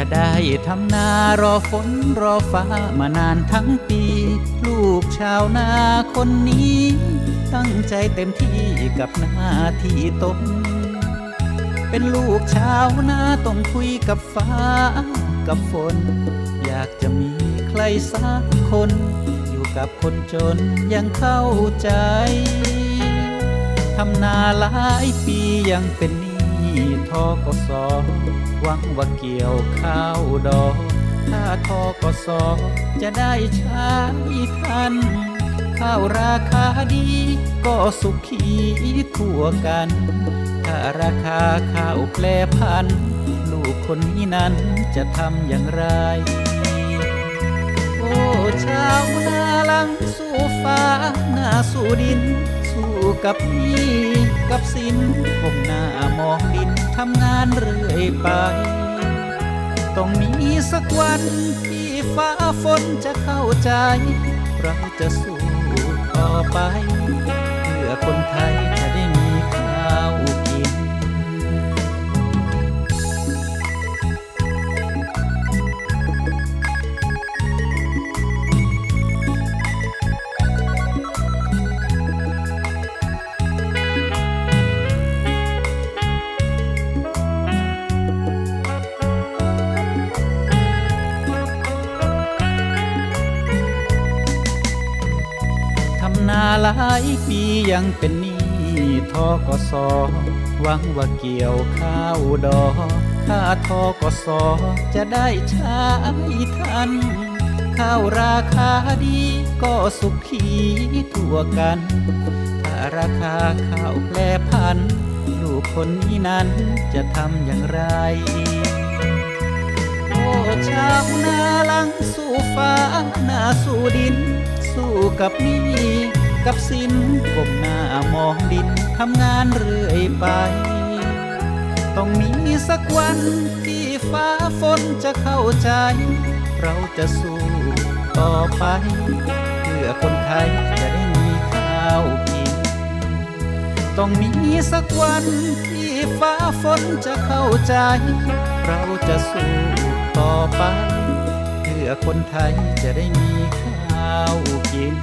ะได้ทำนารอฝนรอฟ้ามานานทั้งปี ลูกชาวนาคนนี้ ตั้งใจเต็มที่กับหน้าที่ตนเป็นลูกชาวนาต้องคุยกับฟ้ากับฝน อยากจะมีใครสักคน อยู่กับคนจนยังเข้าใจทำนาหลายปียังเป็นนี ทอกสหวังว่าเกี่ยวข้าวดอก ถ้าทอกสจะได้ใช้ทัน ข้าวราคาดีก็สุขีทั่วกัน ถ้าราคาข้าวแปรพัน ลูกคนนี้นั้นจะทำอย่างไร โอ้ชาวนาลังสู้ฟ้าหน้าสู้ดิน สู้กับหนี้ กับสินผมหน้ามองดินทำงานเรื่อยไป ต้องมีสักวันที่ฟ้าฝนจะเข้าใจ เราจะสู้ต่อไป หลายปียังเป็นหนี้ทอกสหวังว่าเกี่ยวข้าวดอกค่าทอกสจะได้ใช้ทัน ข้าวราคาดีก็สุขีทั่วกัน ถ้าราคาข้าวแปรพัน ลูกคนนี้นั้นจะทำอย่างไร โอ้ชาวนาลังสู้ฟ้าหน้าสู้ดิน สู้กับหนี้ กับสินก้มหน้ามองดินทำงานเรื่อยไป ต้องมีสักวันที่ฟ้าฝนจะเข้าใจ เราจะสู้ต่อไป เพื่อคนไทยจะได้มีข้าวกิน ต้องมีสักวันที่ฟ้าฝนจะเข้าใจ เราจะสู้ต่อไป เพื่อคนไทยจะได้มีข้าวกิน